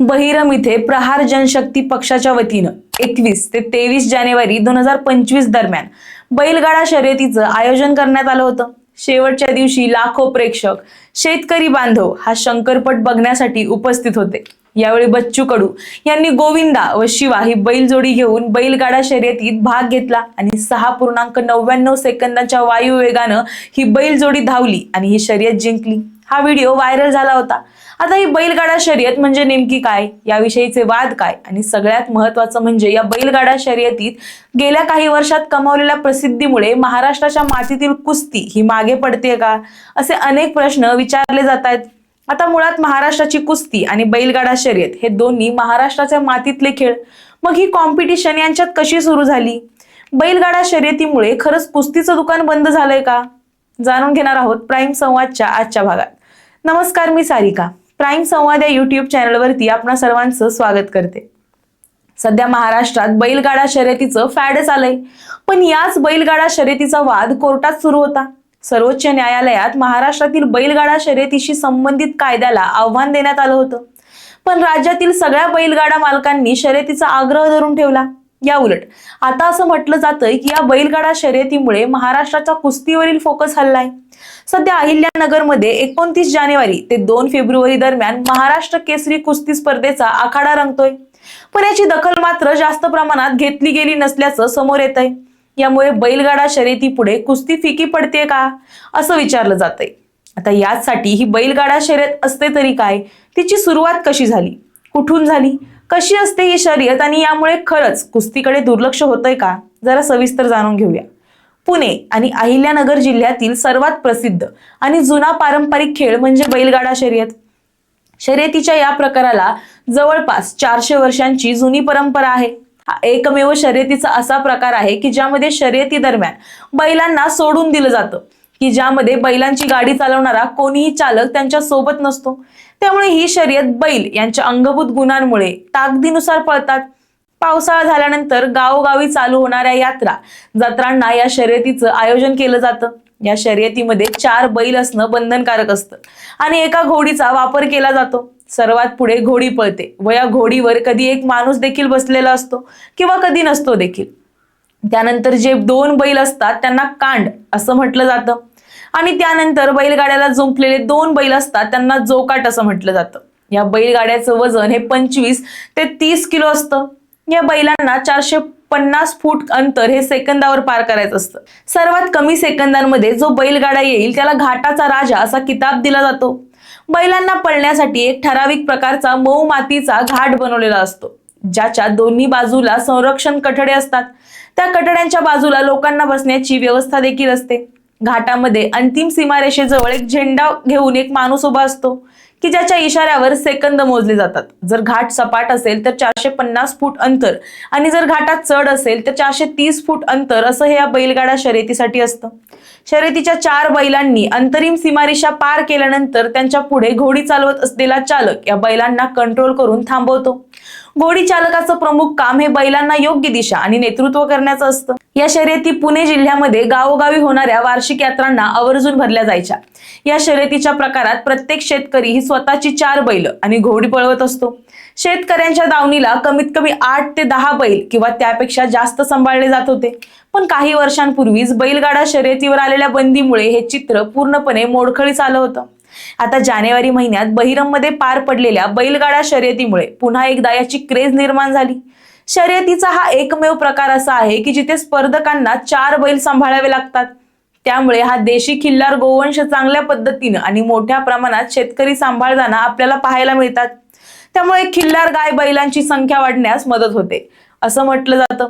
बहिरम इथे प्रहार जनशक्ती पक्षाच्या वतीनं एकवीस ते तेवीस जानेवारी दोन हजार पंचवीस दरम्यान बैलगाडा शर्यतीचं आयोजन करण्यात आलं होतं. शेवटच्या दिवशी लाखो प्रेक्षक शेतकरी बांधव हा शंकरपट बघण्यासाठी उपस्थित होते. यावेळी बच्चू कडू यांनी गोविंदा व शिवा ही बैलजोडी घेऊन बैलगाडा शर्यतीत भाग घेतला आणि सहा पूर्णांक नव्याण्णव सेकंदाच्या वायू वेगानं ही बैलजोडी धावली आणि ही शर्यत जिंकली. हा व्हिडिओ व्हायरल झाला होता. आता ही बैलगाडा शर्यत म्हणजे नेमकी काय? याविषयीचे वाद काय? आणि सगळ्यात महत्वाचं म्हणजे या बैलगाडा शर्यतीत गेल्या काही वर्षात कमावलेल्या प्रसिद्धीमुळे महाराष्ट्राच्या मातीतील कुस्ती ही मागे पडते का? असे अनेक प्रश्न विचारले जात आहेत. आता मुळात महाराष्ट्राची कुस्ती आणि बैलगाडा शर्यत हे दोन्ही महाराष्ट्राच्या मातीतले खेळ. मग ही कॉम्पिटिशन यांच्यात कशी सुरू झाली? बैलगाडा शर्यतीमुळे खरंच कुस्तीचं दुकान बंद झालंय का? जाणून घेणार आहोत प्राईम संवादच्या आजच्या भागात. नमस्कार मी सारिका. प्राईम संवाद या युट्यूब चॅनलवरती आपणा सर्वांचं स्वागत करते. सध्या महाराष्ट्रात बैलगाडा शर्यतीचं फॅडच आलंय पण याच बैलगाडा शर्यतीचा वाद कोर्टात सुरू होता. सर्वोच्च न्यायालयात महाराष्ट्रातील बैलगाडा शर्यतीशी संबंधित कायद्याला आव्हान देण्यात आलं होतं. पण राज्यातील सगळ्या बैलगाडा मालकांनी शर्यतीचा आग्रह धरून ठेवला. या उलट. आता असं म्हटलं जातंय की या बैलगाडा शर्यतीमुळे महाराष्ट्राचा कुस्तीवरील फोकस हल्लाय. सध्या अहिल्यानगरमध्ये एकोणतीस जानेवारी ते दोन फेब्रुवारी दरम्यान महाराष्ट्र केसरी कुस्ती स्पर्धेचा आखाडा रंगतोय. पण याची दखल मात्र जास्त प्रमाणात घेतली गेली नसल्याचं समोर येत आहे यामुळे बैलगाडा शर्यती पुढे कुस्ती फिकी पडते का? असं विचारलं जातंय. आता याचसाठी ही बैलगाडा शर्यत असते तरी काय? तिची सुरुवात कशी झाली? कुठून झाली? कशी असते ही शर्यत आणि यामुळे खरंच कुस्तीकडे दुर्लक्ष होतंय का? जरा सविस्तर जाणून घेऊया. पुणे आणि अहिल्यानगर जिल्ह्यातील सर्वात प्रसिद्ध आणि जुना पारंपरिक खेळ म्हणजे बैलगाडा शर्यत. शर्यतीच्या या प्रकाराला जवळपास चारशे वर्षांची जुनी परंपरा आहे. हा एकमेव शर्यतीचा असा प्रकार आहे की ज्यामध्ये शर्यती दरम्यान बैलांना सोडून दिलं जातं. की ज्यामध्ये बैलांची गाडी चालवणारा कोणीही चालक त्यांच्यासोबत नसतो. त्यामुळे ही शर्यत बैल यांच्या अंगभूत गुणांमुळे ताकदीनुसार पळतात. पावसाळा झाल्यानंतर गावोगावी चालू होणाऱ्या यात्रा जत्रांना या शर्यतीचं आयोजन केलं जातं. या शर्यतीमध्ये चार बैल असणं बंधनकारक असतं आणि एका घोडीचा वापर केला जातो. सर्वात पुढे घोडी पळते व या घोडीवर कधी एक माणूस देखील बसलेला असतो किंवा कधी नसतो देखील. त्यानंतर जे दोन बैल असतात त्यांना कांड असं म्हटलं जातं. आणि त्यानंतर बैलगाड्याला जुंपलेले दोन बैल असतात त्यांना जोकाट असं म्हटलं जातं. या बैलगाड्याचं वजन हे पंचवीस ते तीस किलो असतं. या बैलांना चारशे पन्नास फूट अंतर हे सेकंदावर पार करायचं असतं. सर्वात कमी सेकंदांमध्ये जो बैलगाडा येईल त्याला घाटाचा राजा असा किताब दिला जातो. बैलांना पळण्यासाठी एक ठराविक प्रकारचा मऊ मातीचा घाट बनवलेला असतो ज्याच्या दोन्ही बाजूला संरक्षण कठडे असतात. त्या कठड्यांच्या बाजूला लोकांना बसण्याची व्यवस्था देखील असते. घाटामध्ये अंतिम सीमारेषेजवळ एक झेंडा घेऊन एक माणूस उभा असतो की ज्याच्या इशाऱ्यावर सेकंद मोजले जातात. जर घाट सपाट असेल तर चारशे पन्नास फूट अंतर आणि जर घाटात चढ असेल तर चारशे तीस फूट अंतर असं हे या बैलगाडा शर्यतीसाठी असतं. शर्यतीच्या चार बैलांनी अंतरिम सीमारेषा पार केल्यानंतर त्यांच्या पुढे घोडी चालवत असलेला चालक या बैलांना कंट्रोल करून थांबवतो. घोडी चालकाचं प्रमुख काम हे बैलांना योग्य दिशा आणि नेतृत्व करण्याचं असतं. या शर्यती पुणे जिल्ह्यामध्ये गावोगावी होणाऱ्या वार्षिक यात्रांना आवर्जून भरल्या जायच्या. या शर्यतीच्या प्रकारात प्रत्येक शेतकरी ही स्वतःची चार बैल आणि घोडी पळवत असतो. शेतकऱ्यांच्या दावणीला कमीत कमी आठ ते दहा बैल किंवा त्यापेक्षा जास्त सांभाळले जात होते. पण काही वर्षांपूर्वीच बैलगाडा शर्यतीवर आलेल्या बंदीमुळे हे चित्र पूर्णपणे मोडखळीस आलं होतं. आता जानेवारी महिन्यात बहिरममध्ये पार पडलेल्या बैलगाडा शर्यतीमुळे पुन्हा एकदा याची क्रेज निर्माण झाली. शर्यतीचा हा एकमेव प्रकार असा आहे की जिथे स्पर्धकांना चार बैल सांभाळावे लागतात. त्यामुळे हा देशी खिल्लार गोवंश चांगल्या पद्धतीनं आणि मोठ्या प्रमाणात शेतकरी सांभाळताना आपल्याला पाहायला मिळतात. त्यामुळे खिल्लार गाय बैलांची संख्या वाढण्यास मदत होते. असं म्हटलं जातं.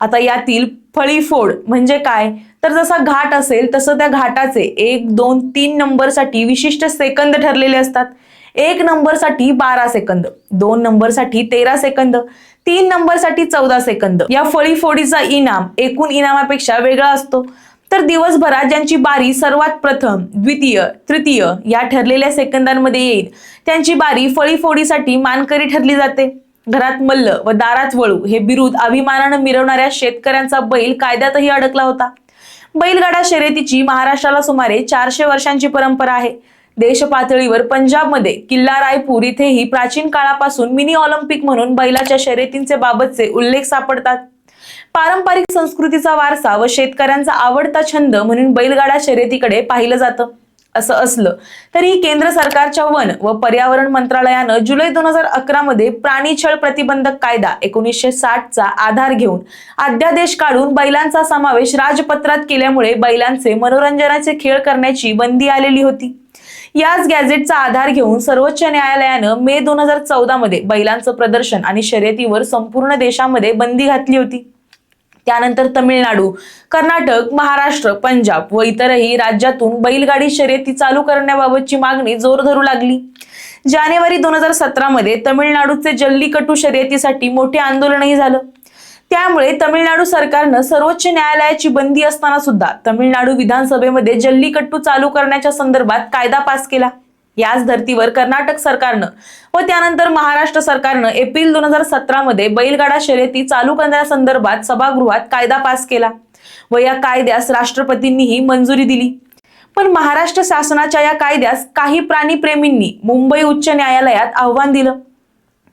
आता यातील फळीफोड म्हणजे काय? तर जसा घाट असेल तसं त्या घाटाचे एक दोन तीन नंबरसाठी विशिष्ट सेकंद ठरलेले असतात. एक नंबरसाठी बारा सेकंद दोन नंबरसाठी तेरा सेकंद तीन नंबरसाठी चौदा सेकंद. या फळीफोडीचा इनाम एकूण इनामापेक्षा वेगळा असतो. तर दिवसभरात ज्यांची बारी सर्वात प्रथम द्वितीय तृतीय या ठरलेल्या सेकंदांमध्ये येईल त्यांची बारी फळीफोडीसाठी मानकरी ठरली जाते. घरात मल्ल व दारात वळू हे बिरुद अभिमानानं मिरवणाऱ्या शेतकऱ्यांचा बैल कायद्यातही अडकला होता. बैलगाडा शर्यतीची महाराष्ट्राला सुमारे चारशे वर्षांची परंपरा आहे. देश पातळीवर पंजाबमध्ये किल्ला रायपूर इथेही प्राचीन काळापासून मिनी ऑलिम्पिक म्हणून बैलाच्या शर्यतींचे बाबतचे उल्लेख सापडतात. पारंपरिक संस्कृतीचा वारसा व शेतकऱ्यांचा आवडता छंद म्हणून बैलगाडा शर्यतीकडे पाहिलं जातं. असं असलं तरी केंद्र सरकारच्या वन व पर्यावरण मंत्रालयानं जुलै दोन हजार अकरा मध्ये प्राणी छळ प्रतिबंधक कायदा एकोणीसशे साठचा आधार घेऊन अध्यादेश काढून बैलांचा समावेश राजपत्रात केल्यामुळे बैलांचे मनोरंजनाचे खेळ करण्याची बंदी आलेली होती. याच गॅझेटचा आधार घेऊन सर्वोच्च न्यायालयानं मे दोन हजार चौदा मध्ये बैलांचं प्रदर्शन आणि शर्यतीवर संपूर्ण देशामध्ये बंदी घातली होती. त्यानंतर तमिळनाडू कर्नाटक महाराष्ट्र पंजाब व इतरही राज्यातून बैलगाडी शर्यती चालू करण्याबाबतची मागणी जोर धरू लागली. जानेवारी दोन हजार सतरा मध्ये तमिळनाडूचे जल्लीकट्टू शर्यतीसाठी मोठे आंदोलनही झालं. त्यामुळे तमिळनाडू सरकारनं सर्वोच्च न्यायालयाची बंदी असताना सुद्धा तमिळनाडू विधानसभेमध्ये जल्लीकट्टू चालू करण्याच्या संदर्भात कायदा पास केला. याच धर्तीवर कर्नाटक सरकारनं व त्यानंतर महाराष्ट्र सरकारनं एप्रिल दोन हजार सतरा मध्ये बैलगाडा शर्यती चालू करण्यासंदर्भात सभागृहात कायदा पास केला व या कायद्यास राष्ट्रपतींनीही मंजुरी दिली. पण महाराष्ट्र शासनाच्या या कायद्यास काही प्राणीप्रेमींनी मुंबई उच्च न्यायालयात आव्हान दिलं.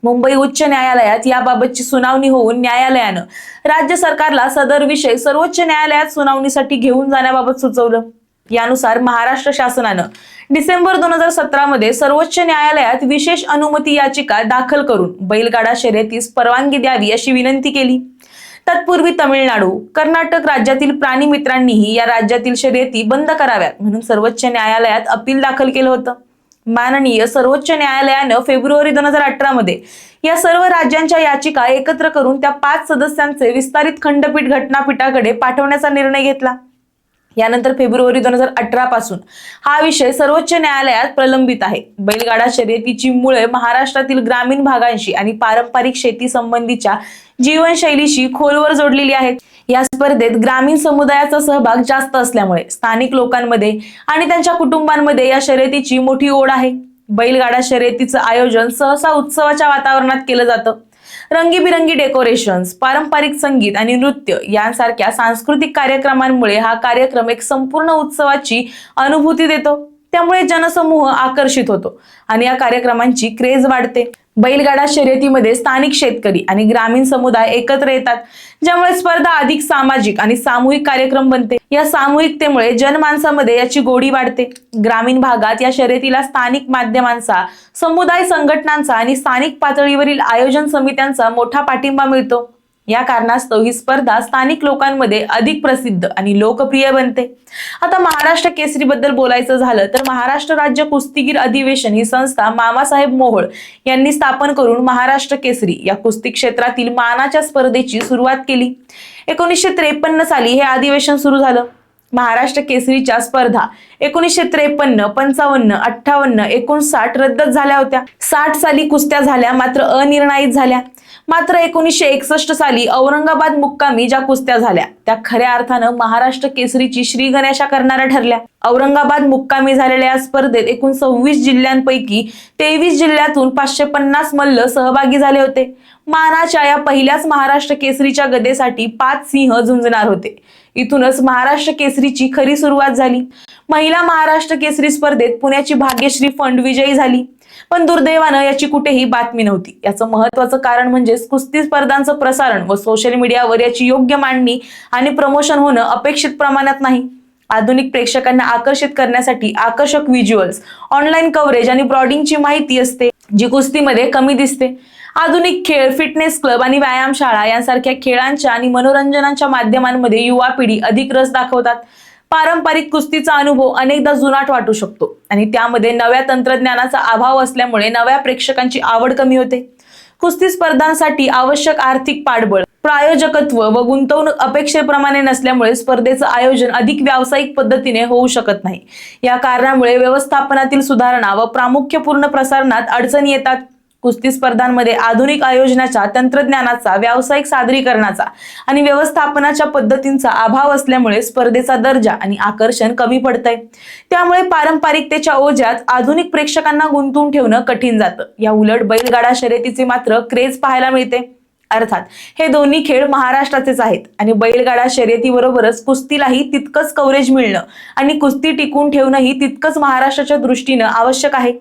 मुंबई उच्च न्यायालयात याबाबतची सुनावणी होऊन न्यायालयानं राज्य सरकारला सदर विषय सर्वोच्च न्यायालयात सुनावणीसाठी घेऊन जाण्याबाबत सुचवलं. यानुसार महाराष्ट्र शासनानं डिसेंबर दोन हजार सतरा मध्ये सर्वोच्च न्यायालयात विशेष अनुमती याचिका दाखल करून बैलगाडा शर्यतीस परवानगी द्यावी अशी विनंती केली. तत्पूर्वी तमिळनाडू कर्नाटक राज्यातील प्राणी मित्रांनीही या राज्यातील शर्यती बंद कराव्यात म्हणून सर्वोच्च न्यायालयात अपील दाखल केलं होतं. माननीय सर्वोच्च न्यायालयानं फेब्रुवारी दोन हजार अठरा मध्ये या सर्व राज्यांच्या याचिका एकत्र करून त्या पाच सदस्यांचे विस्तारित खंडपीठ घटनापीठाकडे पाठवण्याचा निर्णय घेतला. यानंतर फेब्रुवारी दोन हजार अठरा पासून हा विषय सर्वोच्च न्यायालयात प्रलंबित आहे. बैलगाडा शर्यतीची मुळे महाराष्ट्रातील ग्रामीण भागांशी आणि पारंपरिक शेती संबंधीच्या जीवनशैलीशी खोलवर जोडलेली आहेत या स्पर्धेत ग्रामीण समुदायाचा सहभाग जास्त असल्यामुळे स्थानिक लोकांमध्ये आणि त्यांच्या कुटुंबांमध्ये या शर्यतीची मोठी ओढ आहे. बैलगाडा शर्यतीचं आयोजन सहसा उत्सवाच्या वातावरणात केलं जातं. रंगीबिरंगी डेकोरेशन्स पारंपरिक संगीत आणि नृत्य यांसारख्या सांस्कृतिक कार्यक्रमांमुळे हा कार्यक्रम एक संपूर्ण उत्सवाची अनुभूती देतो. त्यामुळे जनसमूह आकर्षित होतो आणि या कार्यक्रमांची क्रेज वाढते. बैलगाडा शर्यतीमध्ये स्थानिक शेतकरी आणि ग्रामीण समुदाय एकत्र येतात. ज्यामुळे स्पर्धा अधिक सामाजिक आणि सामूहिक कार्यक्रम बनते. या सामूहिकतेमुळे जनमानसामध्ये याची गोडी वाढते. ग्रामीण भागात या शर्यतीला स्थानिक माध्यमांचा समुदाय संघटनांचा आणि स्थानिक पातळीवरील आयोजन समित्यांचा मोठा पाठिंबा मिळतो. या कारणास्तव ही स्पर्धा स्थानिक लोकांमध्ये अधिक प्रसिद्ध आणि लोकप्रिय बनते. आता महाराष्ट्र केसरी बद्दल बोलायचं झालं तर महाराष्ट्र राज्य कुस्तीगीर अधिवेशन ही संस्था मामासाहेब मोहोळ यांनी स्थापन करून महाराष्ट्र केसरी या कुस्ती क्षेत्रातील मानाच्या स्पर्धेची सुरुवात केली. एकोणीसशे त्रेपन्न साली हे अधिवेशन सुरू झालं. महाराष्ट्र केसरीच्या स्पर्धा एकोणीसशे त्रेपन्न पंचावन्न अठ्ठावन्न एकोणसाठ रद्द झाल्या होत्या. साठ साली कुस्त्या झाल्या मात्र अनिर्णायित झाल्या. मात्र एकोणीसशे एकसष्ट साली औरंगाबाद मुक्कामी ज्या कुस्त्या झाल्या त्या खऱ्या अर्थानं महाराष्ट्र केसरीची श्री गणेशा करणाऱ्या ठरल्या. औरंगाबाद मुक्कामी झालेल्या या स्पर्धेत एकूण सव्वीस जिल्ह्यांपैकी तेवीस जिल्ह्यातून पाचशे पन्नास मल्ल सहभागी झाले होते. मानाच्या या पहिल्याच महाराष्ट्र केसरीच्या गदेसाठी पाच सिंह झुंजणार होते. इथूनच महाराष्ट्र केसरीची खरी सुरुवात झाली. महिला महाराष्ट्र केसरी स्पर्धेत पुण्याची भाग्यश्री फंड विजयी झाली. पण दुर्दैवानं याची कुठेही बातमी नव्हती. याचं महत्वाचं कारण म्हणजेच कुस्ती स्पर्धांचं प्रसारण व सोशल मीडियावर याची योग्य मांडणी आणि प्रमोशन होणं अपेक्षित प्रमाणात नाही. आधुनिक प्रेक्षकांना आकर्षित करण्यासाठी आकर्षक व्हिज्युअल्स ऑनलाईन कव्हरेज आणि ब्रॉडिंगची माहिती असते जी कुस्तीमध्ये कमी दिसते. आधुनिक खेळ फिटनेस क्लब आणि व्यायामशाळा यांसारख्या खेळांच्या आणि मनोरंजनाच्या माध्यमांमध्ये युवा पिढी अधिक रस दाखवतात. पारंपरिक कुस्तीचा अनुभव अनेकदा जुनाट वाटू शकतो आणि त्यामध्ये नव्या तंत्रज्ञानाचा अभाव असल्यामुळे नव्या प्रेक्षकांची आवड कमी होते. कुस्ती स्पर्धांसाठी आवश्यक आर्थिक पाठबळ प्रायोजकत्व व गुंतवणूक अपेक्षेप्रमाणे नसल्यामुळे स्पर्धेचं आयोजन अधिक व्यावसायिक पद्धतीने होऊ शकत नाही. या कारणामुळे व्यवस्थापनातील सुधारणा व प्रामुख्यपूर्ण प्रसारणात अडचणी येतात. कुस्ती स्पर्धांमध्ये आधुनिक आयोजनाच्या तंत्रज्ञानाचा व्यावसायिक सादरीकरणाचा आणि व्यवस्थापनाच्या पद्धतींचा अभाव असल्यामुळे स्पर्धेचा दर्जा आणि आकर्षण कमी पडतंय. त्यामुळे पारंपरिकतेच्या ओझ्यात आधुनिक प्रेक्षकांना गुंतवून ठेवणं कठीण जातं. या उलट बैलगाडा शर्यतीचे मात्र क्रेज पाहायला मिळते. अर्थात हे दोन्ही खेळ महाराष्ट्राचेच आहेत आणि बैलगाडा शर्यतीबरोबरच कुस्तीलाही तितकंच कव्हरेज मिळणं आणि कुस्ती टिकून ठेवणंही तितकंच महाराष्ट्राच्या दृष्टीनं आवश्यक आहे.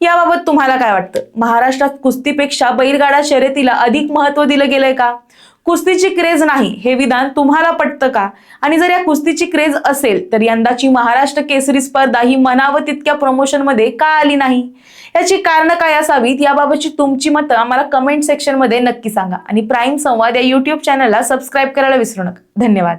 याबाबत तुम्हाला काय वाटतं? महाराष्ट्रात कुस्तीपेक्षा बैलगाडा शर्यतीला अधिक महत्त्व दिलं गेलंय का? कुस्तीची क्रेज नाही हे विधान तुम्हाला पटतं का? आणि जर या कुस्तीची क्रेज असेल तर यंदाची महाराष्ट्र केसरी स्पर्धा ही मनावं तितक्या प्रमोशनमध्ये का आली नाही? याची कारणं काय असावीत? याबाबतची तुमची मतं आम्हाला कमेंट सेक्शनमध्ये नक्की सांगा. आणि प्राईम संवाद या युट्यूब चॅनलला सबस्क्राईब करायला विसरू नका. धन्यवाद.